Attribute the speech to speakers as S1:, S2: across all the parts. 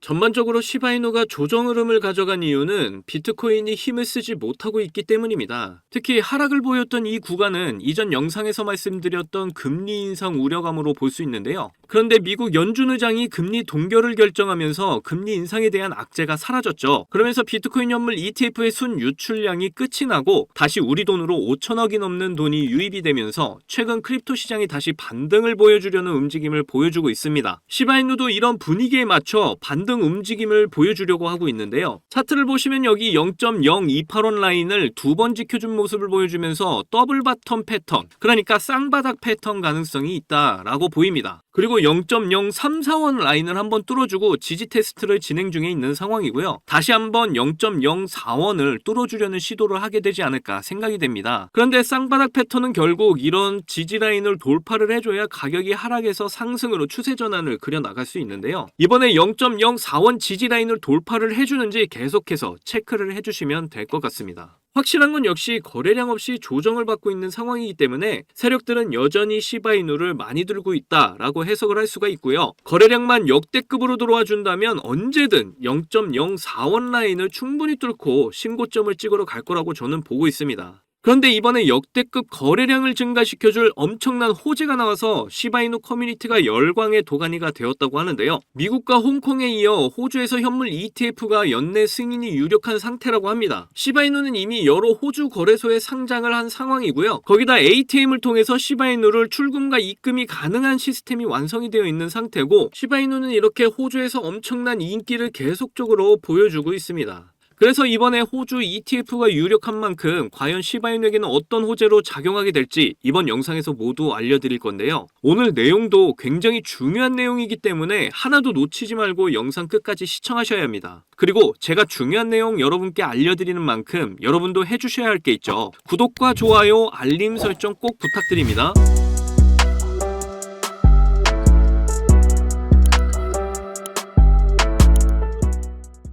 S1: 전반적으로 시바이누가 조정 흐름을 가져간 이유는 비트코인이 힘을 쓰지 못하고 있기 때문입니다. 특히 하락을 보였던 이 구간은 이전 영상에서 말씀드렸던 금리 인상 우려감으로 볼 수 있는데요. 그런데 미국 연준 의장이 금리 동결을 결정하면서 금리 인상에 대한 악재가 사라졌죠. 그러면서 비트코인 현물 ETF의 순 유출량이 끝이 나고 다시 우리 돈으로 5천억이 넘는 돈이 유입이 되면서 최근 크립토 시장이 다시 반등을 보여주려는 움직임을 보여주고 있습니다. 시바이누도 이런 분위기에 맞춰 반등 움직임을 보여주려고 하고 있는데요. 차트를 보시면 여기 0.028원 라인을 두 번 지켜준 모습을 보여주면서 더블 바텀 패턴, 그러니까 쌍바닥 패턴 가능성이 있다라고 보입니다. 그리고 0.034원 라인을 한번 뚫어주고 지지 테스트를 진행 중에 있는 상황이고요. 다시 한번 0.04원을 뚫어주려는 시도를 하게 되지 않을까 생각이 됩니다. 그런데 쌍바닥 패턴은 결국 이런 지지 라인을 돌파를 해줘야 가격이 하락해서 상승으로 추세 전환을 그려 나갈 수 있는데요. 이번에 0.04원 지지 라인을 돌파를 해주는지 계속해서 체크를 해주시면 될 것 같습니다. 확실한 건 역시 거래량 없이 조정을 받고 있는 상황이기 때문에 세력들은 여전히 시바이누를 많이 들고 있다라고 해석을 할 수가 있고요. 거래량만 역대급으로 들어와 준다면 언제든 0.04원 라인을 충분히 뚫고 신고점을 찍으러 갈 거라고 저는 보고 있습니다. 그런데 이번에 역대급 거래량을 증가시켜줄 엄청난 호재가 나와서 시바이누 커뮤니티가 열광의 도가니가 되었다고 하는데요. 미국과 홍콩에 이어 호주에서 현물 ETF가 연내 승인이 유력한 상태라고 합니다. 시바이누는 이미 여러 호주 거래소에 상장을 한 상황이고요. 거기다 ATM을 통해서 시바이누를 출금과 입금이 가능한 시스템이 완성이 되어 있는 상태고 시바이누는 이렇게 호주에서 엄청난 인기를 계속적으로 보여주고 있습니다. 그래서 이번에 호주 ETF가 유력한 만큼 과연 시바인에게는 어떤 호재로 작용하게 될지 이번 영상에서 모두 알려드릴 건데요. 오늘 내용도 굉장히 중요한 내용이기 때문에 하나도 놓치지 말고 영상 끝까지 시청하셔야 합니다. 그리고 제가 중요한 내용 여러분께 알려드리는 만큼 여러분도 해주셔야 할 게 있죠. 구독과 좋아요, 알림 설정 꼭 부탁드립니다.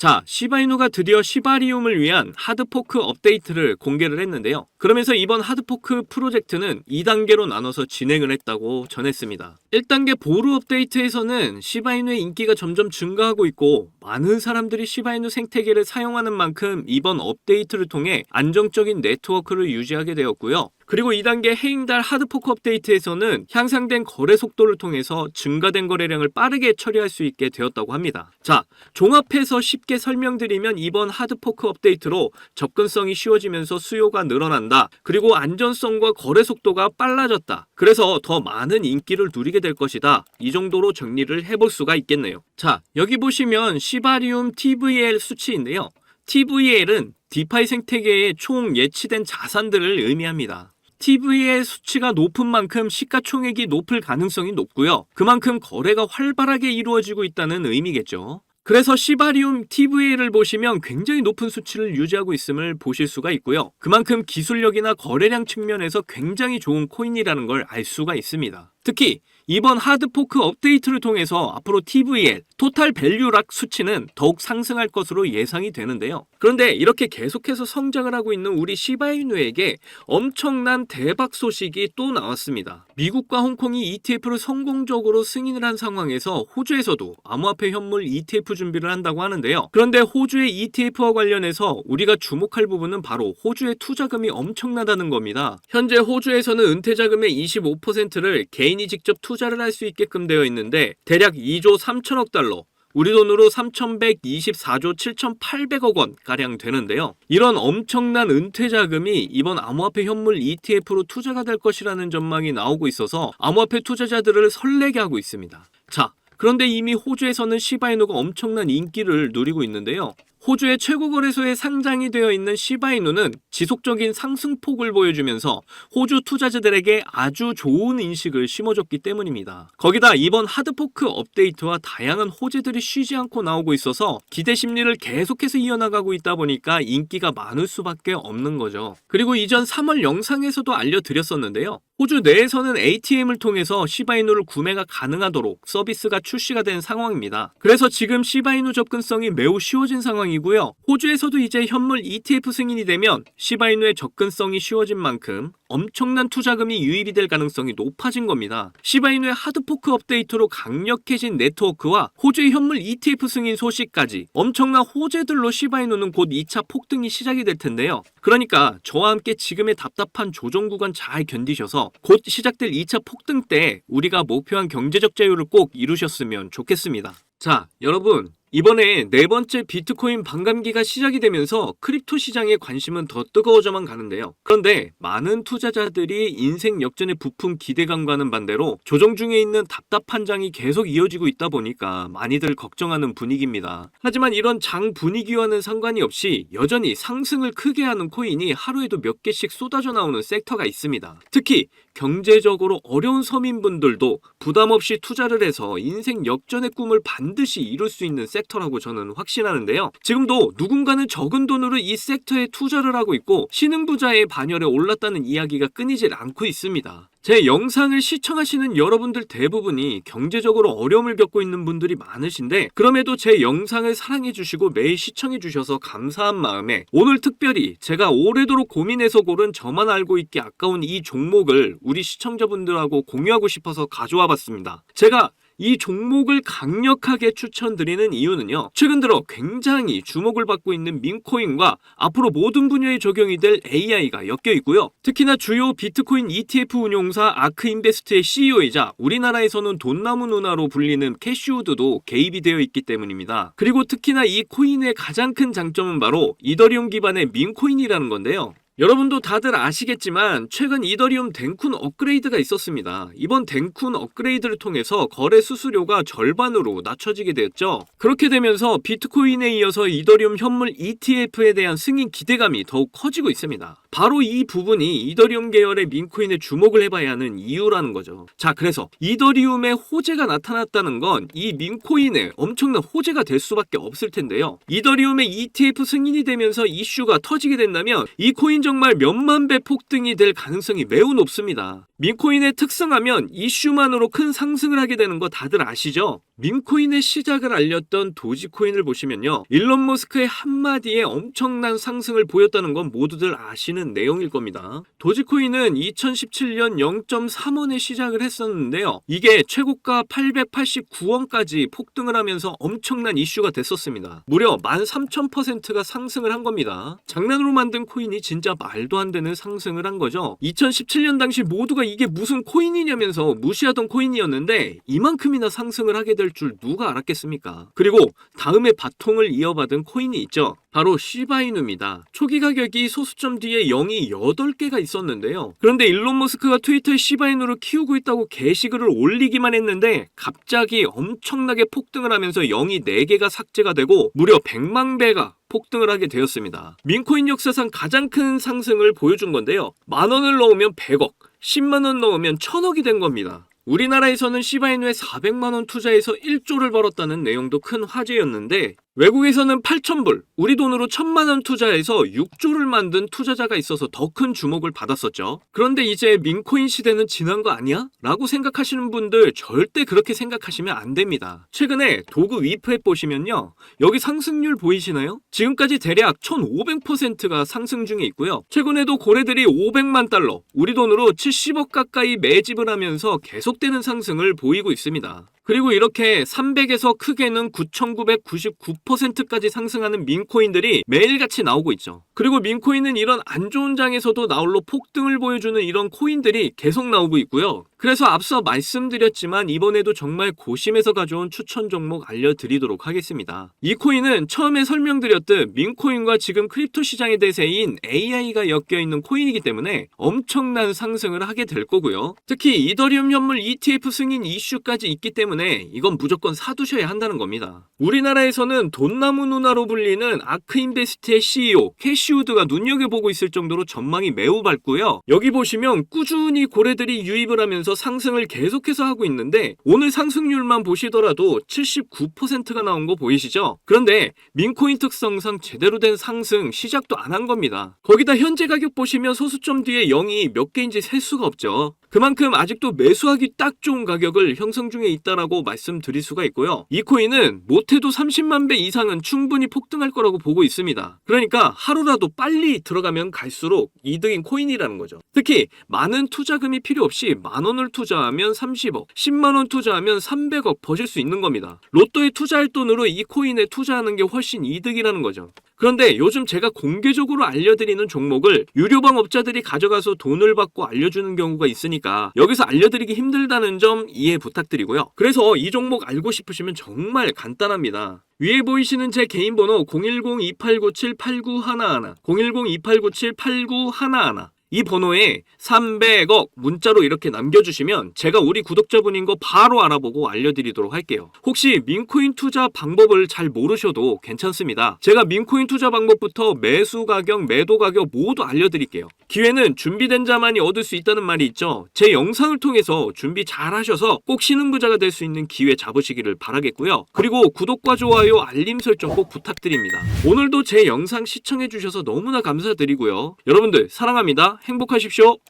S1: 자, 시바이누가 드디어 시바리움을 위한 하드포크 업데이트를 공개를 했는데요. 그러면서 이번 하드포크 프로젝트는 2단계로 나눠서 진행을 했다고 전했습니다. 1단계 보루 업데이트에서는 시바이누의 인기가 점점 증가하고 있고 많은 사람들이 시바이누 생태계를 사용하는 만큼 이번 업데이트를 통해 안정적인 네트워크를 유지하게 되었고요. 그리고 2단계 해잉달 하드포크 업데이트에서는 향상된 거래 속도를 통해서 증가된 거래량을 빠르게 처리할 수 있게 되었다고 합니다. 자, 종합해서 쉽게 설명드리면 이번 하드포크 업데이트로 접근성이 쉬워지면서 수요가 늘어난다. 그리고 안전성과 거래 속도가 빨라졌다. 그래서 더 많은 인기를 누리게 될 것이다. 이 정도로 정리를 해볼 수가 있겠네요. 자, 여기 보시면 시바리움 TVL 수치인데요. TVL은 디파이 생태계의 총 예치된 자산들을 의미합니다. TV의 수치가 높은 만큼 시가총액이 높을 가능성이 높고요. 그만큼 거래가 활발하게 이루어지고 있다는 의미겠죠. 그래서 시바리움 TV를 보시면 굉장히 높은 수치를 유지하고 있음을 보실 수가 있고요. 그만큼 기술력이나 거래량 측면에서 굉장히 좋은 코인이라는 걸 알 수가 있습니다. 특히 이번 하드포크 업데이트를 통해서 앞으로 TVL, 토탈 밸류락 수치는 더욱 상승할 것으로 예상이 되는데요. 그런데 이렇게 계속해서 성장을 하고 있는 우리 시바이누에게 엄청난 대박 소식이 또 나왔습니다. 미국과 홍콩이 ETF를 성공적으로 승인을 한 상황에서 호주에서도 암호화폐 현물 ETF 준비를 한다고 하는데요. 그런데 호주의 ETF와 관련해서 우리가 주목할 부분은 바로 호주의 투자금이 엄청나다는 겁니다. 현재 호주에서는 은퇴 자금의 25%를 개인이 직접 투자 를 할 수 있게끔 되어 있는데 대략 2조 3천억 달러 우리 돈으로 3,124조 7,800억 원 가량 되는데요. 이런 엄청난 은퇴 자금이 이번 암호화폐 현물 ETF로 투자가 될 것이라는 전망이 나오고 있어서 암호화폐 투자자들을 설레게 하고 있습니다. 자, 그런데 이미 호주에서는 시바이누가 엄청난 인기를 누리고 있는데요. 호주의 최고 거래소에 상장이 되어 있는 시바이누는 지속적인 상승폭을 보여주면서 호주 투자자들에게 아주 좋은 인식을 심어줬기 때문입니다. 거기다 이번 하드포크 업데이트와 다양한 호재들이 쉬지 않고 나오고 있어서 기대 심리를 계속해서 이어나가고 있다 보니까 인기가 많을 수밖에 없는 거죠. 그리고 이전 3월 영상에서도 알려드렸었는데요. 호주 내에서는 ATM을 통해서 시바이누를 구매가 가능하도록 서비스가 출시가 된 상황입니다. 그래서 지금 시바이누 접근성이 매우 쉬워진 상황이고요. 호주에서도 이제 현물 ETF 승인이 되면 시바이누의 접근성이 쉬워진 만큼 엄청난 투자금이 유입이 될 가능성이 높아진 겁니다. 시바이누의 하드포크 업데이트로 강력해진 네트워크와 호주의 현물 ETF 승인 소식까지 엄청난 호재들로 시바이누는 곧 2차 폭등이 시작이 될 텐데요. 그러니까 저와 함께 지금의 답답한 조정 구간 잘 견디셔서 곧 시작될 2차 폭등 때 우리가 목표한 경제적 자유를 꼭 이루셨으면 좋겠습니다. 자, 여러분. 이번에 네 번째 비트코인 반감기가 시작이 되면서 크립토 시장의 관심은 더 뜨거워져만 가는데요. 그런데 많은 투자자들이 인생 역전의 부품 기대감과는 반대로 조정 중에 있는 답답한 장이 계속 이어지고 있다 보니까 많이들 걱정하는 분위기입니다. 하지만 이런 장 분위기와는 상관이 없이 여전히 상승을 크게 하는 코인이 하루에도 몇 개씩 쏟아져 나오는 섹터가 있습니다. 특히 경제적으로 어려운 서민분들도 부담 없이 투자를 해서 인생 역전의 꿈을 반드시 이룰 수 있는 섹터라고 저는 확신하는데요. 지금도 누군가는 적은 돈으로 이 섹터에 투자를 하고 있고 신흥 부자의 반열에 올랐다는 이야기가 끊이질 않고 있습니다. 제 영상을 시청하시는 여러분들 대부분이 경제적으로 어려움을 겪고 있는 분들이 많으신데 그럼에도 제 영상을 사랑해 주시고 매일 시청해 주셔서 감사한 마음에 오늘 특별히 제가 오래도록 고민해서 고른 저만 알고 있기 아까운 이 종목을 우리 시청자분들하고 공유하고 싶어서 가져와 봤습니다. 제가 이 종목을 강력하게 추천드리는 이유는요. 최근 들어 굉장히 주목을 받고 있는 민코인과 앞으로 모든 분야에 적용이 될 AI가 엮여 있고요. 특히나 주요 비트코인 ETF 운용사 아크인베스트의 CEO이자 우리나라에서는 돈나무 누나로 불리는 캐시우드도 개입이 되어 있기 때문입니다. 그리고 특히나 이 코인의 가장 큰 장점은 바로 이더리움 기반의 민코인이라는 건데요. 여러분도 다들 아시겠지만 최근 이더리움 댕쿤 업그레이드가 있었습니다. 이번 댕쿤 업그레이드를 통해서 거래 수수료가 절반으로 낮춰지게 되었죠. 그렇게 되면서 비트코인에 이어서 이더리움 현물 ETF에 대한 승인 기대감이 더욱 커지고 있습니다. 바로 이 부분이 이더리움 계열의 민코인에 주목을 해봐야 하는 이유라는 거죠. 자, 그래서 이더리움의 호재가 나타났다는 건 이 민코인에 엄청난 호재가 될 수밖에 없을 텐데요. 이더리움의 ETF 승인이 되면서 이슈가 터지게 된다면 이 코인 정말 몇만 배 폭등이 될 가능성이 매우 높습니다. 민코인의 특성하면 이슈만으로 큰 상승을 하게 되는 거 다들 아시죠? 민코인의 시작을 알렸던 도지코인을 보시면요. 일론 머스크의 한마디에 엄청난 상승을 보였다는 건 모두들 아시는 내용일 겁니다. 도지코인은 2017년 0.3원에 시작을 했었는데요. 이게 최고가 889원까지 폭등을 하면서 엄청난 이슈가 됐었습니다. 무려 13,000%가 상승을 한 겁니다. 장난으로 만든 코인이 진짜 말도 안 되는 상승을 한 거죠. 2017년 당시 모두가 이게 무슨 코인이냐면서 무시하던 코인이었는데 이만큼이나 상승을 하게 될줄 누가 알았겠습니까? 그리고 다음에 바통을 이어받은 코인이 있죠. 바로 시바이누입니다. 초기 가격이 소수점 뒤에 0이 8개가 있었는데요. 그런데 일론 머스크가 트위터에 시바이누를 키우고 있다고 게시글을 올리기만 했는데 갑자기 엄청나게 폭등을 하면서 0이 4개가 삭제가 되고 무려 100만 배가 폭등을 하게 되었습니다. 민코인 역사상 가장 큰 상승을 보여준 건데요. 만 원을 넣으면 100억, 10만 원 넣으면 1000억이 된 겁니다. 우리나라에서는 시바이누에 400만 원 투자해서 1조를 벌었다는 내용도 큰 화제였는데 외국에서는 8,000불, 우리 돈으로 1,000만 원 투자해서 6조를 만든 투자자가 있어서 더 큰 주목을 받았었죠. 그런데 이제 민코인 시대는 지난 거 아니야? 라고 생각하시는 분들 절대 그렇게 생각하시면 안 됩니다. 최근에 도구 위프앱 보시면요. 여기 상승률 보이시나요? 지금까지 대략 1,500%가 상승 중에 있고요. 최근에도 고래들이 500만 달러, 우리 돈으로 70억 가까이 매집을 하면서 계속되는 상승을 보이고 있습니다. 그리고 이렇게 300에서 크게는 9,999%까지 상승하는 민코인들이 매일같이 나오고 있죠. 그리고 민코인은 이런 안 좋은 장에서도 나홀로 폭등을 보여주는 이런 코인들이 계속 나오고 있고요. 그래서 앞서 말씀드렸지만 이번에도 정말 고심해서 가져온 추천 종목 알려드리도록 하겠습니다. 이 코인은 처음에 설명드렸듯 민코인과 지금 크립토 시장의 대세인 AI가 엮여있는 코인이기 때문에 엄청난 상승을 하게 될 거고요. 특히 이더리움 현물 ETF 승인 이슈까지 있기 때문에 이건 무조건 사두셔야 한다는 겁니다. 우리나라에서는 돈나무 누나로 불리는 아크인베스트의 CEO 캐시우드가 눈여겨보고 있을 정도로 전망이 매우 밝고요. 여기 보시면 꾸준히 고래들이 유입을 하 면서 상승을 계속해서 하고 있는데 오늘 상승률만 보시더라도 79%가 나온 거 보이시죠? 그런데 민코인 특성상 제대로 된 상승 시작도 안 한 겁니다. 거기다 현재 가격 보시면 소수점 뒤에 0이 몇 개인지 셀 수가 없죠. 그만큼 아직도 매수하기 딱 좋은 가격을 형성 중에 있다라고 말씀드릴 수가 있고요. 이 코인은 못해도 30만 배 이상은 충분히 폭등할 거라고 보고 있습니다. 그러니까 하루라도 빨리 들어가면 갈수록 이득인 코인이라는 거죠. 특히 많은 투자금이 필요 없이 만 원을 투자하면 30억, 10만 원 투자하면 300억 버실 수 있는 겁니다. 로또에 투자할 돈으로 이 코인에 투자하는 게 훨씬 이득이라는 거죠. 그런데 요즘 제가 공개적으로 알려드리는 종목을 유료방 업자들이 가져가서 돈을 받고 알려주는 경우가 있으니까 여기서 알려드리기 힘들다는 점 이해 부탁드리고요. 그래서 이 종목 알고 싶으시면 정말 간단합니다. 위에 보이시는 제 개인 번호 010-2897-8911, 010-2897-8911, 이 번호에 300억 문자로 이렇게 남겨주시면 제가 우리 구독자분인 거 바로 알아보고 알려드리도록 할게요. 혹시 민코인 투자 방법을 잘 모르셔도 괜찮습니다. 제가 민코인 투자 방법부터 매수 가격, 매도 가격 모두 알려드릴게요. 기회는 준비된 자만이 얻을 수 있다는 말이 있죠. 제 영상을 통해서 준비 잘 하셔서 꼭 신흥부자가 될 수 있는 기회 잡으시기를 바라겠고요. 그리고 구독과 좋아요, 알림 설정 꼭 부탁드립니다. 오늘도 제 영상 시청해주셔서 너무나 감사드리고요. 여러분들 사랑합니다. 행복하십시오.